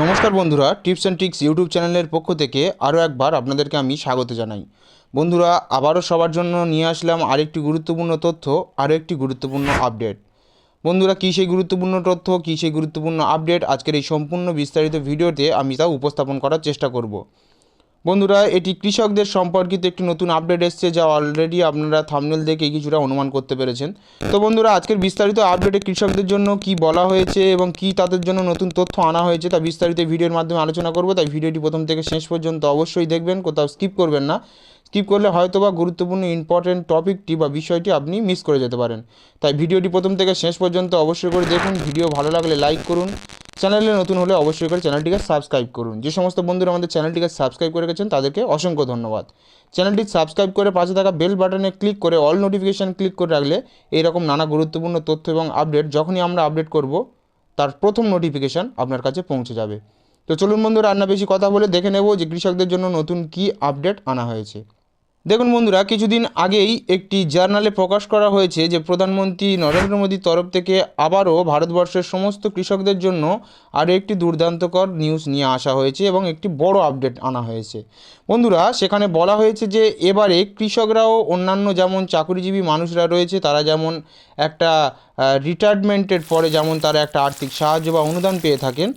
নমস্কার বন্ধুরা, tips and tricks YouTube চ্যানেলের পক্ষ থেকে আরও একবার আপনাদেরকে আমি স্বাগত জানাই। বন্ধুরা, আবারও সবার জন্য নিয়ে আসলাম আরেকটি গুরুত্বপূর্ণ তথ্য, আরও একটি গুরুত্বপূর্ণ আপডেট। বন্ধুরা, কী সেই গুরুত্বপূর্ণ তথ্য, কী সেই গুরুত্বপূর্ণ আপডেট? আজকের এই সম্পূর্ণ বিস্তারিত ভিডিওতে আমি তা উপস্থাপন করার চেষ্টা করব। বন্ধুরা, এটি কৃষকদের সম্পর্কিত একটি নতুন আপডেট এসছে যা অলরেডি আপনারা থামনেল দেখে কিছুটা অনুমান করতে পেরেছেন। তো বন্ধুরা, আজকের বিস্তারিত আপডেটে কৃষকদের জন্য কি বলা হয়েছে এবং কি তাদের জন্য নতুন তথ্য আনা হয়েছে তা বিস্তারিত ভিডিওর মাধ্যমে আলোচনা করব। তাই ভিডিওটি প্রথম থেকে শেষ পর্যন্ত অবশ্যই দেখবেন, কোথাও স্কিপ করবেন না। স্কিপ করলে হয়তো বা গুরুত্বপূর্ণ ইম্পর্টেন্ট টপিকটি বা বিষয়টি আপনি মিস করে যেতে পারেন। তাই ভিডিওটি প্রথম থেকে শেষ পর্যন্ত অবশ্যই করে দেখুন। ভিডিও ভালো লাগলে লাইক করুন। চ্যানেলে নতুন হলে অবশ্যই করে চ্যানেলটিকে সাবস্ক্রাইব করুন। যে সমস্ত বন্ধুরা আমাদের চ্যানেলটিকে সাবস্ক্রাইব করে গেছেন তাদেরকে অসংখ্য ধন্যবাদ। চ্যানেলটি সাবস্ক্রাইব করে পাশে থাকা বেল বাটনে ক্লিক করে অল নোটিফিকেশান ক্লিক করে রাখলে এইরকম নানা গুরুত্বপূর্ণ তথ্য এবং আপডেট যখনই আমরা আপডেট করব, তার প্রথম নোটিফিকেশান আপনার কাছে পৌঁছে যাবে। তো চলুন বন্ধুরা, আর না বেশি কথা বলে দেখে নেব যে কৃষকদের জন্য নতুন কী আপডেট আনা হয়েছে। দেখুন বন্ধুরা, কিছুদিন আগেই একটি জার্নালে প্রকাশ করা হয়েছে যে প্রধানমন্ত্রী নরেন্দ্র মোদীর তরফ থেকে আবারও ভারতবর্ষের সমস্ত কৃষকদের জন্য আরও একটি দুর্দান্তকর নিউজ নিয়ে আসা হয়েছে এবং একটি বড় আপডেট আনা হয়েছে। বন্ধুরা, সেখানে বলা হয়েছে যে এবারে কৃষকরাও অন্যান্য যেমন চাকরিজীবী মানুষরা রয়েছে, তারা যেমন একটা রিটায়ারমেন্টের পরে যেমন তারা একটা আর্থিক সাহায্য বা অনুদান পেয়ে থাকেন,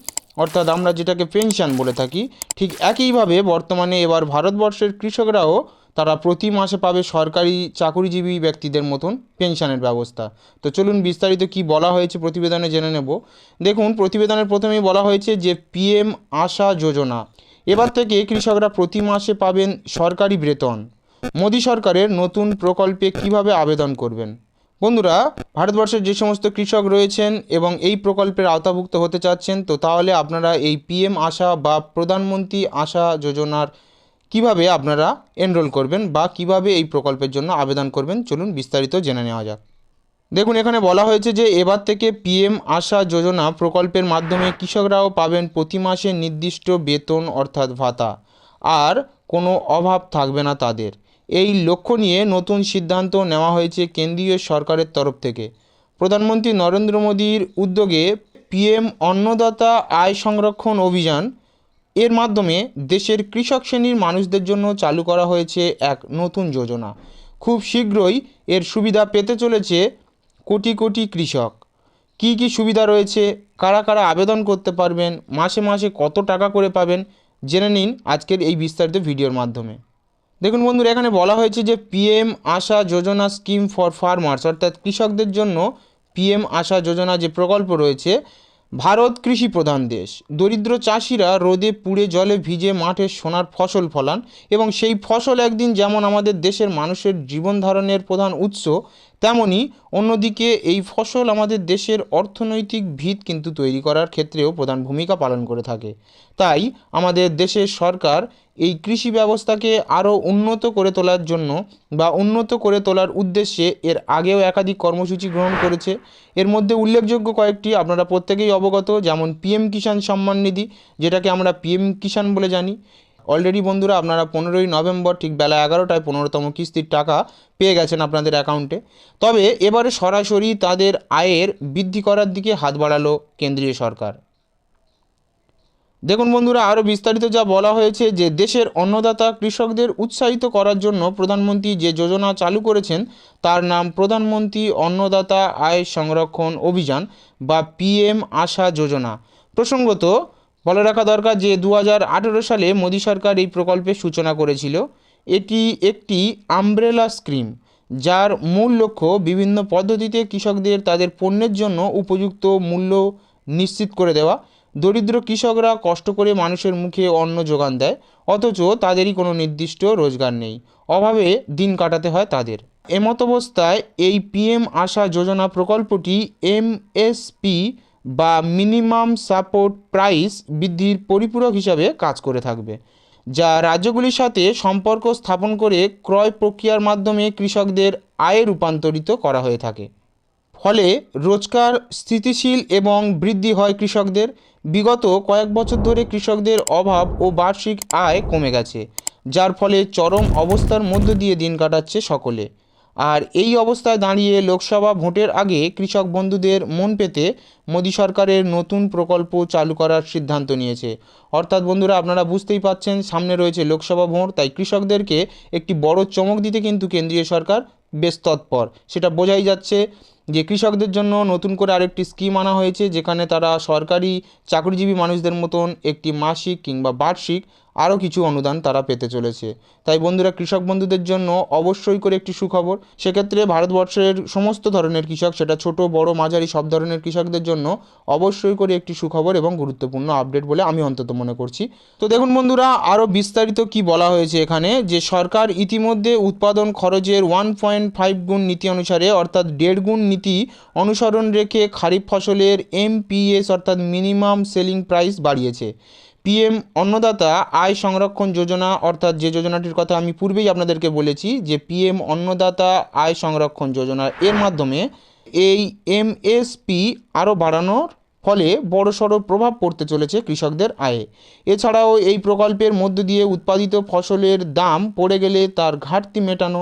অর্থাৎ আমরা যেটাকে পেনশন বলে থাকি, ঠিক একইভাবে বর্তমানে এবার ভারতবর্ষের কৃষকরাও তারা প্রতি মাসে পাবে সরকারি চাকরিজীবী ব্যক্তিদের মতন পেনশনের ব্যবস্থা। তো চলুন বিস্তারিত কি বলা হয়েছে প্রতিবেদনে জেনে নেব। দেখুন, প্রতিবেদনের প্রথমেই বলা হয়েছে যে পিএম আশা যোজনা। এবার থেকে কৃষকরা প্রতি মাসে পাবেন সরকারি বেতন। মোদী সরকারের নতুন প্রকল্পে কীভাবে আবেদন করবেন? বন্ধুরা, ভারতবর্ষের যে সমস্ত কৃষক রয়েছেন এবং এই প্রকল্পের আওতাভুক্ত হতে চাচ্ছেন, তো তাহলে আপনারা এই পিএম আশা বা প্রধানমন্ত্রী আশা যোজনার কীভাবে আপনারা এনরোল করবেন বা কীভাবে এই প্রকল্পের জন্য আবেদন করবেন, চলুন বিস্তারিত জেনে নেওয়া যাক। দেখুন, এখানে বলা হয়েছে যে এবার থেকে পিএম আশা যোজনা প্রকল্পের মাধ্যমে কৃষকরাও পাবেন প্রতি মাসে নির্দিষ্ট বেতন অর্থাৎ ভাতা। আর কোনো অভাব থাকবে না তাদের। এই লক্ষ্য নিয়ে নতুন সিদ্ধান্ত নেওয়া হয়েছে কেন্দ্রীয় সরকারের তরফ থেকে। প্রধানমন্ত্রী নরেন্দ্র মোদীর উদ্যোগে পিএম অন্নদাতা আয় সংরক্ষণ অভিযান এর মাধ্যমে দেশের কৃষক শ্রেণির মানুষদের জন্য চালু করা হয়েছে এক নতুন যোজনা। খুব শীঘ্রই এর সুবিধা পেতে চলেছে কোটি কোটি কৃষক। কি কি সুবিধা রয়েছে, কারা কারা আবেদন করতে পারবেন, মাসে মাসে কত টাকা করে পাবেন, জেনে নিন আজকের এই বিস্তারিত ভিডিওর মাধ্যমে। দেখুন বন্ধুরা, এখানে বলা হয়েছে যে PM Aasha Yojana scheme for farmers, অর্থাৎ কৃষকদের জন্য পিএম আশা যোজনা যে প্রকল্প রয়েছে ভারত কৃষি প্রধান দেশ। দরিদ্র চাষিরা রোদে পুড়ে জলে ভিজে মাঠে সোনার ফসল ফলান এবং সেই ফসল একদিন যেমন আমাদের দেশের মানুষের জীবন ধারণের প্রধান উৎস, তেমনি অন্যদিকে এই ফসল আমাদের দেশের অর্থনৈতিক ভিত কিন্তু তৈরি করার ক্ষেত্রেও প্রধান ভূমিকা পালন করে থাকে। তাই আমাদের দেশের সরকার এই কৃষি ব্যবস্থাকে আরও উন্নত করে তোলার জন্য বা উন্নত করে তোলার উদ্দেশ্যে এর আগেও একাধিক কর্মসূচি গ্রহণ করেছে। এর মধ্যে উল্লেখযোগ্য কয়েকটি আপনারা প্রত্যেকেই অবগত, যেমন পিএম কিষাণ সম্মান নিধি, যেটাকে আমরা পিএম কিষাণ বলে জানি। অলরেডি বন্ধুরা, আপনারা পনেরোই নভেম্বর ঠিক বেলা এগারোটায় পনেরোতম কিস্তির টাকা পেয়ে গেছেন আপনাদের অ্যাকাউন্টে। তবে এবারে সরাসরি তাদের আয়ের বৃদ্ধি করার দিকে হাত বাড়ালো কেন্দ্রীয় সরকার। দেখুন বন্ধুরা আরও বিস্তারিত যা বলা হয়েছে যে দেশের অন্নদাতা কৃষকদের উৎসাহিত করার জন্য প্রধানমন্ত্রী যে যোজনা চালু করেছেন, তার নাম প্রধানমন্ত্রী অন্নদাতা আয় সংরক্ষণ অভিযান বা পিএম আশা যোজনা। প্রসঙ্গত, বলে রাখা দরকার যে দু হাজার আঠেরো সালে মোদী সরকার এই প্রকল্পের সূচনা করেছিল। এটি একটি আমব্রেলা স্কিম, যার মূল লক্ষ্য বিভিন্ন পদ্ধতিতে কৃষকদের তাদের পণ্যের জন্য উপযুক্ত মূল্য নিশ্চিত করে দেওয়া দরিদ্র কৃষকরা কষ্ট করে মানুষের মুখে অন্ন যোগান দেয়, অথচ তাদেরই কোনো নির্দিষ্ট রোজগার নেই। অভাবে দিন কাটাতে হয় তাদের। এমতাবস্থায় এই পিএম আশা যোজনা প্রকল্পটি এমএসপি বা মিনিমাম সাপোর্ট প্রাইস বৃদ্ধির পরিপূরক হিসাবে কাজ করে থাকবে, যা রাজ্যগুলির সাথে সম্পর্ক স্থাপন করে ক্রয় প্রক্রিয়ার মাধ্যমে কৃষকদের আয়ে রূপান্তরিত করা হয়ে থাকে। ফলে রোজগার স্থিতিশীল এবং বৃদ্ধি হয় কৃষকদের। বিগত কয়েক বছর ধরে কৃষকদের অভাব ও বার্ষিক আয় কমে গেছে, যার ফলে চরম অবস্থার মধ্য দিয়ে দিন কাটাচ্ছে সকলে। আর এই অবস্থায় দাঁড়িয়ে লোকসভা ভোটের আগে কৃষক বন্ধুদের মন পেতে মোদী সরকারের নতুন প্রকল্প চালু করার সিদ্ধান্ত নিয়েছে। অর্থাৎ বন্ধুরা, আপনারা বুঝতেই পাচ্ছেন, সামনে রয়েছে লোকসভা ভোট, তাই কৃষকদেরকে একটি বড় চমক দিতে কিন্তু কেন্দ্রীয় সরকার বেশ তৎপর। সেটা বোঝাই যাচ্ছে যে কৃষকদের জন্য নতুন করে আরেকটি স্কিম আনা হয়েছে, যেখানে তারা সরকারি চাকরিজীবী মানুষদের মতন একটি মাসিক কিংবা বার্ষিক আরও কিছু অনুদান তারা পেতে চলেছে। তাই বন্ধুরা, কৃষক বন্ধুদের জন্য অবশ্যই করে একটি সুখবর। সেক্ষেত্রে ভারতবর্ষের সমস্ত ধরনের কৃষক, সেটা ছোট, বড়, মাঝারি, সব ধরনের কৃষকদের জন্য অবশ্যই করে একটি সুখবর এবং গুরুত্বপূর্ণ আপডেট বলে আমি অন্তত মনে করছি। তো দেখুন বন্ধুরা, আরও বিস্তারিত কি বলা হয়েছে এখানে? যে সরকার ইতিমধ্যে উৎপাদন খরচের ওয়ান পয়েন্ট ফাইভ গুণ নীতি অনুসারে, অর্থাৎ দেড় গুণ নীতি অনুসরণ রেখে খারিফ ফসলের এমপিএস অর্থাৎ মিনিমাম সেলিং প্রাইস বাড়িয়েছে। পিএম অন্নদাতা আয় সংরক্ষণ যোজনা অর্থাৎ যে যোজনাটির কথা আমি পূর্বেই আপনাদেরকে বলেছি যে পিএম অন্নদাতা আয় সংরক্ষণ যোজনা, এর মাধ্যমে এই এমএসপি আরও বাড়ানোর ফলে বড়সড় প্রভাব পড়তে চলেছে কৃষকদের আয়ে। এছাড়াও এই প্রকল্পের মধ্য দিয়ে উৎপাদিত ফসলের দাম পড়ে গেলে তার ঘাটতি মেটানো,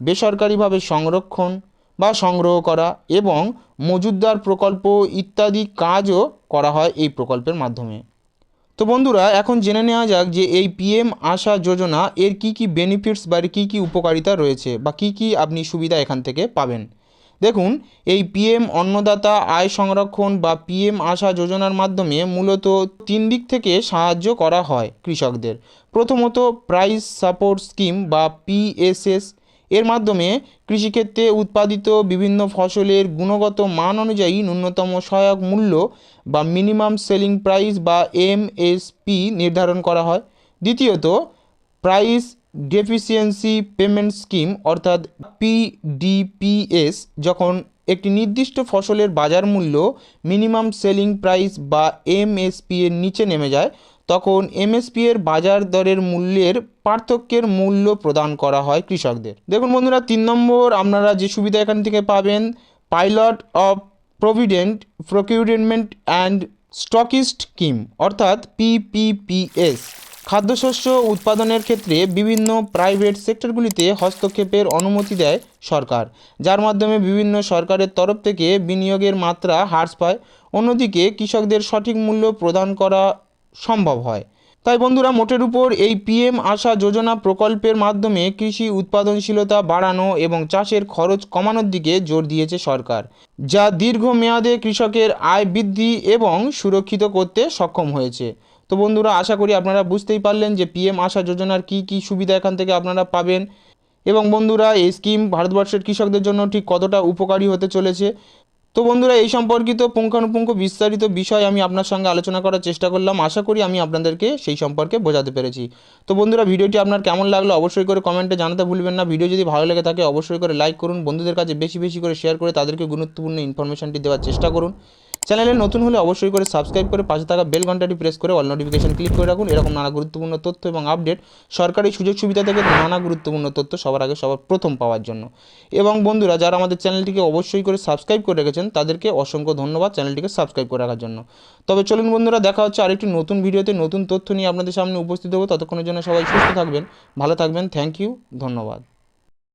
বেসরকারিভাবে সংরক্ষণ বা সংগ্রহ করা এবং মজুদদার প্রকল্প ইত্যাদি কাজও করা হয় এই প্রকল্পের মাধ্যমে। তো বন্ধুরা, এখন জেনে নেওয়া যাক যে এই পিএম আশা যোজনা এর কি কি বেনিফিটস বা কী কী উপকারিতা রয়েছে বা কি কি আপনি সুবিধা এখান থেকে পাবেন। দেখুন, এই পিএম অন্নদাতা আয় সংরক্ষণ বা পিএম আশা যোজনার মাধ্যমে মূলত তিন দিক থেকে সাহায্য করা হয় কৃষকদের। প্রথমত প্রাইস সাপোর্ট স্কিম বা পিএসএস এর মাধ্যমে কৃষিক্ষেত্রে উৎপাদিত বিভিন্ন ফসলের গুণগত মান অনুযায়ী ন্যূনতম সহায়ক মূল্য বা মিনিমাম সেলিং প্রাইস বা এমএসপি নির্ধারণ করা হয়। দ্বিতীয়ত, প্রাইস ডেফিসিয়েন্সি পেমেন্ট স্কিম অর্থাৎ পিডিপিএস যখন একটি নির্দিষ্ট ফসলের বাজার মূল্য মিনিমাম সেলিং প্রাইস বা এমএসপি এর নিচে নেমে যায় তখন এমএসপি এর বাজার দরের মূল্যের পার্থক্যের মূল্য প্রদান করা হয় কৃষকদের। দেখুন বন্ধুরা, তিন নম্বর, আপনারা যে সুবিধা এখান থেকে পাবেন, pilot of provident procurement and stockist scheme, অর্থাৎ পিপিপিএস খাদ্যশস্য উৎপাদনের ক্ষেত্রে বিভিন্ন প্রাইভেট সেক্টরগুলিতে হস্তক্ষেপের অনুমতি দেয় সরকার, যার মাধ্যমে বিভিন্ন সরকারের তরফ থেকে বিনিয়োগের মাত্রা হ্রাস পায়। অন্যদিকে কৃষকদের সঠিক মূল্য প্রদান করা সম্ভব হয়। তাই বন্ধুরা, মোটের উপর এই পিএম আশা যোজনা প্রকল্পের মাধ্যমে কৃষি উৎপাদনশীলতা বাড়ানো এবং চাষের খরচ কমানোর দিকে জোর দিয়েছে সরকার, যা দীর্ঘমেয়াদে কৃষকের আয় বৃদ্ধি এবং সুরক্ষিত করতে সক্ষম হয়েছে। তো বন্ধুরা, আশা করি আপনারা বুঝতেই পারলেন যে পিএম আশা যোজনার কি কি সুবিধা এখান থেকে আপনারা পাবেন। এবং বন্ধুরা, এই স্কিম ভারতবর্ষের কৃষকদের জন্য ঠিক কতটা উপকারী হতে চলেছে তো বন্ধুরা, এই সম্পর্কিত পুঙ্খানুপুঙ্খ বিস্তারিত বিষয় আমি আপনার সঙ্গে আলোচনা করার চেষ্টা করলাম। আশা করি আমি আপনাদেরকে সেই সম্পর্কে বোঝাতে পেরেছি। তো বন্ধুরা, ভিডিওটি আপনার কেমন লাগল অবশ্যই করে কমেন্টে জানাতে ভুলবেন না। ভিডিও যদি ভালো লেগে থাকে, অবশ্যই করে লাইক করুন। বন্ধুদের কাছে বেশি বেশি করে শেয়ার করে তাদেরকে গুরুত্বপূর্ণ ইনফরমেশনটি দেওয়ার চেষ্টা করুন। চ্যানেলে নতুন হলে অবশ্যই করে সাবস্ক্রাইব করে পাশে থাকা বেল ঘন্টাটি প্রেস করে অল নোটিফিকেশন ক্লিক করে রাখুন। এরকম নানা গুরুত্বপূর্ণ তথ্য এবং আপডেট সরকারি সুযোগ সুবিধা থেকে নানা গুরুত্বপূর্ণ তথ্য সবার আগে সবার প্রথম পাওয়ার জন্য। এবং বন্ধুরা, যারা আমাদের চ্যানেলটিকে অবশ্যই করে সাবস্ক্রাইব করে রেখেছেন, তাদেরকে অসংখ্য ধন্যবাদ চ্যানেলটিকে সাবস্ক্রাইব করে রাখার জন্য। তবে চলুন বন্ধুরা, দেখা হচ্ছে আরেকটি নতুন ভিডিওতে নতুন তথ্য নিয়ে আপনাদের সামনে উপস্থিত হব। ততক্ষণের জন্য সবাই সুস্থ থাকবেন, ভালো থাকবেন থ্যাংক ইউ ধন্যবাদ।